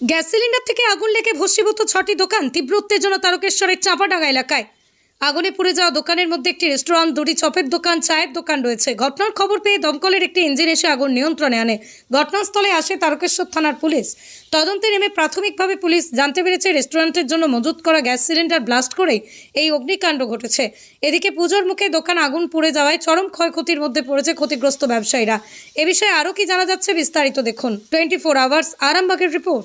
Gas cylinder থেকে আগুন লেগে ভস্মীভূত ছটি দোকান তীব্র উত্তেজনা তারকেশ্বরের চাঁপাডাঙ্গা এলাকায়। আগুনে পুড়ে যাওয়া দোকানের মধ্যে একটি রেস্টুরেন্ট, দুটি চপের দোকান, চায়ের দোকান রয়েছে। ঘটনার খবর পেয়ে দমকলের একটি ইঞ্জিন এসে আগুন নিয়ন্ত্রণে আনে। ঘটনাস্থলে আসে তারকেশ্বর থানার পুলিশ। তদন্তে নেমে প্রাথমিকভাবে পুলিশ জানতে পেরেছে রেস্টুরেন্টের জন্য মজুত করা গ্যাস সিলিন্ডার ব্লাস্ট করে এই অগ্নিকাণ্ড ঘটেছে। এদিকে পুজোর মুখে দোকান আগুন পুড়ে যাওয়ায় চরম ক্ষয়ক্ষতির মধ্যে পড়েছে ক্ষতিগ্রস্ত ব্যবসায়ীরা। এ বিষয়ে আরও কি জানা যাচ্ছে বিস্তারিত দেখুন। টোয়েন্টি ফোর আওয়ার্স, আরামবাগের রিপোর্ট।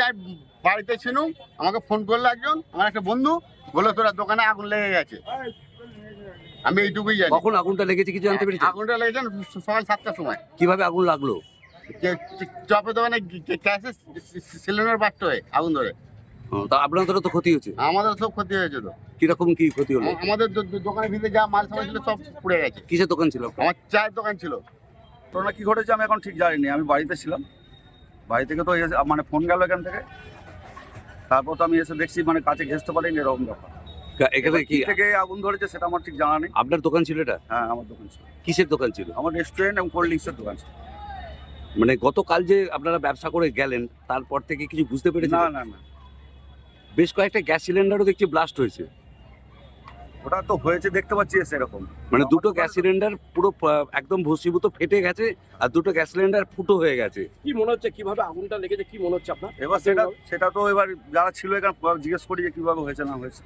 যাই বাড়িতে ছিলাম আমাকে ফোন করল একজন আমার একটা বন্ধু বলল তোরা দোকানে আগুন লেগে গেছে। আমি এইটুকুই জানি। কখন আগুনটা লেগেছে কিছু জানতে পেরেছেন আগুনটা লেগেছে সকাল সাতটার সময়। কীভাবে আগুন লাগল? চপের দোকানে গ্যাসের সিলিন্ডার বাস্ট হয়ে আগুন ধরে। তা আপনাদেরও তো ক্ষতি হয়েছে? আমাদের সব ক্ষতি হয়েছে তো। কীরকম কি ক্ষতি হলো? আমাদের দোকানের ভিতরে যা মাল সামান ছিল সব পুড়ে গেছে। কিসের দোকান ছিল আমার চায়ের দোকান ছিল। ঘটনা কি ঘটেছে আমি এখন ঠিক জানি না আমি বাড়িতে ছিলাম। বাড়ি থেকে তো এসে মানে ফোন গেল এখান থেকে। তারপর তো আমি এসে দেখছি মানে কাছে ঘেসতে পারিনি এরকম ব্যাপার। এখানে কি থেকে আগুন ধরেছে সেটা আমার ঠিক জানা নেই। আপনার দোকান ছিল এটা? হ্যাঁ আমার দোকান ছিল। কিসের দোকান ছিল? আমার রেস্টুরেন্ট এবং কোল্ড ড্রিঙ্কসের দোকান ছিল। মানে গতকাল যে আপনারা ব্যবসা করে গেলেন তারপর থেকে কিছু বুঝতে পেরেছেন? না না। না বেশ কয়েকটা গ্যাস সিলিন্ডারও দেখছি ব্লাস্ট হয়েছে। ওটা তো হয়েছে দেখতে পাচ্ছি এসে এরকম মানে দুটো গ্যাস সিলিন্ডার পুরো একদম ভস্মীভূত ফেটে গেছে আর দুটো গ্যাস সিলিন্ডার ফুটো হয়ে গেছে। কি মনে হচ্ছে কীভাবে আগুনটা লেগেছে কি মনে হচ্ছে আপনার? এবার সেটা সেটা তো এবার যারা ছিল এখানে জিজ্ঞেস করি যে কীভাবে হয়েছে না হয়েছে।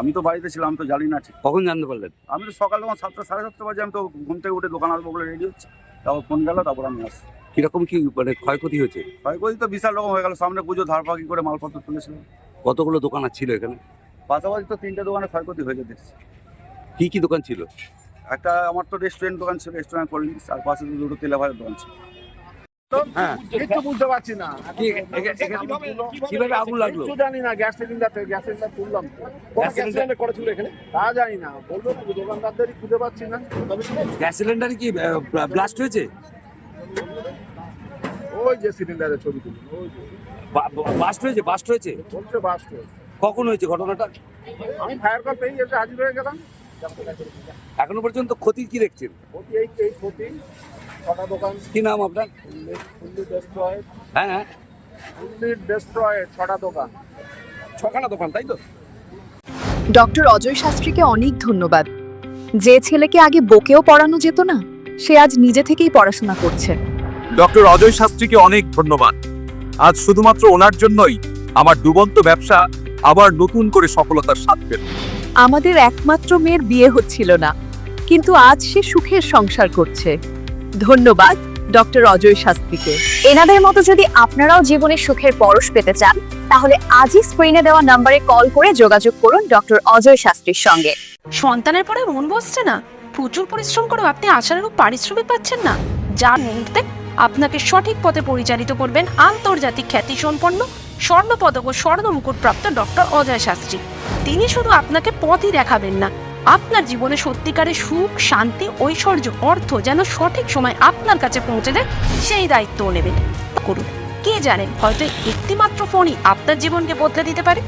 আমি তো বাড়িতে ছিলাম তো জানি না ঠিক। কখন জানতে পারলেন? আমি তো সকাল তখন সাতটা সাড়ে সাতটা বাজে আমি তো ঘুম থেকে উঠে দোকান আসব বলে রেডি হচ্ছে। তারপর ফোন গেল তারপর আমি আসি কীরকম কি মানে ক্ষয়ক্ষতি হয়েছে? ক্ষয়ক্ষতি তো বিশাল রকম হয়ে গেল সামনে পুজো ধারপাকি করে মালপত্র তুলেছিলাম। কতগুলো দোকান ছিল এখানে? পাশাপাশি তো তিনটে দোকানে ক্ষয়ক্ষতি হয়ে যেতে কি কি দোকান ছিল? একটা আমার তো রেস্টুরেন্ট দোকান ছিল রেস্টুরেন্ট কোল্ড ড্রিঙ্কস আর পাশে দুটো তেলে ভাজার দোকান ছিল। হ্যাঁ। বুঝতে পারছি না। কীভাবে আগুন লাগল? জানি না গ্যাস সিলিন্ডার থেকে গ্যাস সিলিন্ডার তুললাম। গ্যাস সিলিন্ডার করেছিল এখানে? তা জানি না। বলব না, দোকানদারদেরই খুঁজে পাচ্ছি না। তবে গ্যাস সিলিন্ডার কি ব্লাস্ট হয়েছে? ওই যে সিলিন্ডারের ছবি তুলি ওই যে। বাস্ট হয়েছে বাস্ট হয়েছে? বলছে বাস্ট হয়েছে। কখন হয়েছে ঘটনাটা? আমি ফায়ার কল পেয়ে এসে হাজির হয়ে গেলাম। এখনও পর্যন্ত ক্ষতি কি দেখছেন? ক্ষতি এই এই ক্ষতি ছটা দোকান? কি নাম আপনার? হ্যাঁ হ্যাঁ। ছটা দোকান। ছখানা দোকান তাই তো? ডক্টর অজয় শাস্ত্রীকে অনেক ধন্যবাদ। যে ছেলেকে আগে বকেও পড়ানো যেত না সে আজ নিজে থেকেই পড়াশোনা করছে। ডক্টর অজয় শাস্ত্রীকে অনেক ধন্যবাদ। আজ শুধুমাত্র ওনার জন্যই আমার ডুবন্ত ব্যবসা আবার নতুন করে সফলতার স্বাদ পেল। আমাদের একমাত্র মেয়ের বিয়ে হচ্ছিল না কিন্তু আজ সে সুখের সংসার করছে। ধন্যবাদ ডক্টর অজয় শাস্ত্রীকে। এনাদের মতো যদি আপনারাও জীবনে সুখের পরশ পেতে চান তাহলে আজই স্ক্রিনে দেওয়া নম্বরে কল করে যোগাযোগ করুন ডক্টর অজয় শাস্ত্রীর সঙ্গে। সন্তানের পরে মন বসছে না। প্রচুর পরিশ্রম করেও আপনি আশানুরূপ পারিশ্রমিক পাচ্ছেন না। যার মুহূর্তে আপনাকে সঠিক পথে পরিচালিত করবেন আন্তর্জাতিক খ্যাতিসম্পন্ন স্বর্ণ পদক ও স্বর্ণ মুকুটপ্রাপ্ত ডক্টর অজয় শাস্ত্রী। তিনি শুধু আপনাকে পথই দেখাবেন না, আপনার জীবনে সত্যিকারের সুখ, শান্তি, ঐশ্বর্য, অর্থ যেন সঠিক সময় আপনার কাছে পৌঁছে দেয়, সেই দায়িত্বও নেবেন। করুন। কে জানেন হয়তো একটিমাত্র ফোনই আপনার জীবনকে বদলে দিতে পারে।